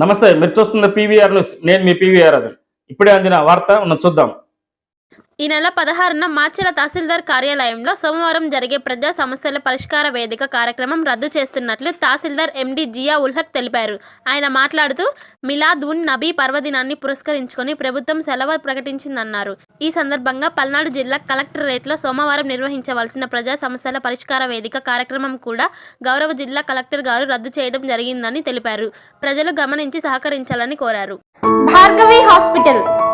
నమస్తే మీరు చూస్తున్న పీవీఆర్ న్యూస్. నేను మీ పీవీఆర్ అది ఇప్పుడే అందిన వార్త ఉన్న చూద్దాం. ఈ నెల పదహారున మాచెల తహసీల్దార్ కార్యాలయంలో సోమవారం జరిగే ప్రజా సమస్యల పరిష్కార వేదిక కార్యక్రమం రద్దు చేస్తున్నట్లు తహసీల్దార్ ఎండి జియా ఉల్హక్ తెలిపారు. ఆయన మాట్లాడుతూ మిలాద్ ఉన్ నబీ పర్వదినాన్ని పురస్కరించుకొని ప్రభుత్వం సెలవు ప్రకటించిందన్నారు. ఈ సందర్భంగా పల్నాడు జిల్లా కలెక్టరేట్లో సోమవారం నిర్వహించవలసిన ప్రజా సమస్యల పరిష్కార వేదిక కార్యక్రమం కూడా గౌరవ జిల్లా కలెక్టర్ గారు రద్దు చేయడం జరిగిందని తెలిపారు. ప్రజలు గమనించి సహకరించాలని కోరారు. భార్గవి హాస్పిటల్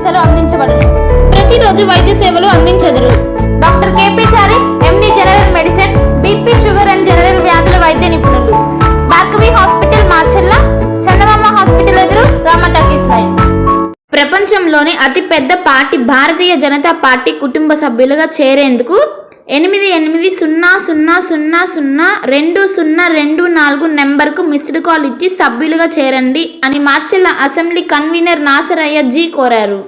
చికిత్సలు అందించబడును. ప్రతిరోజు వైద్య సేవలు అందించెదరు. Doctor KP Chari MD general medicine BP sugar and general వ్యాధుల వైద్య నిపుణులు. భార్గవి హాస్పిటల్ మార్చెల్ల చందమామ హాస్పిటల్ ఎదురు రామటాకీస్ లైన్. ప్రపంచంలోని అతిపెద్ద పార్టీ భారతీయ జనతా పార్టీ కుటుంబ సభ్యులుగా చేరేందుకు ఎనిమిది ఎనిమిది సున్నా సున్నా సున్నా సున్నా రెండు సున్నా రెండు నాలుగు నెంబర్కు మిస్డ్ కాల్ ఇచ్చి సభ్యులుగా చేరండి అని మాచెల్ల అసెంబ్లీ కన్వీనర్ నాసరయ్య జీ కోరారు.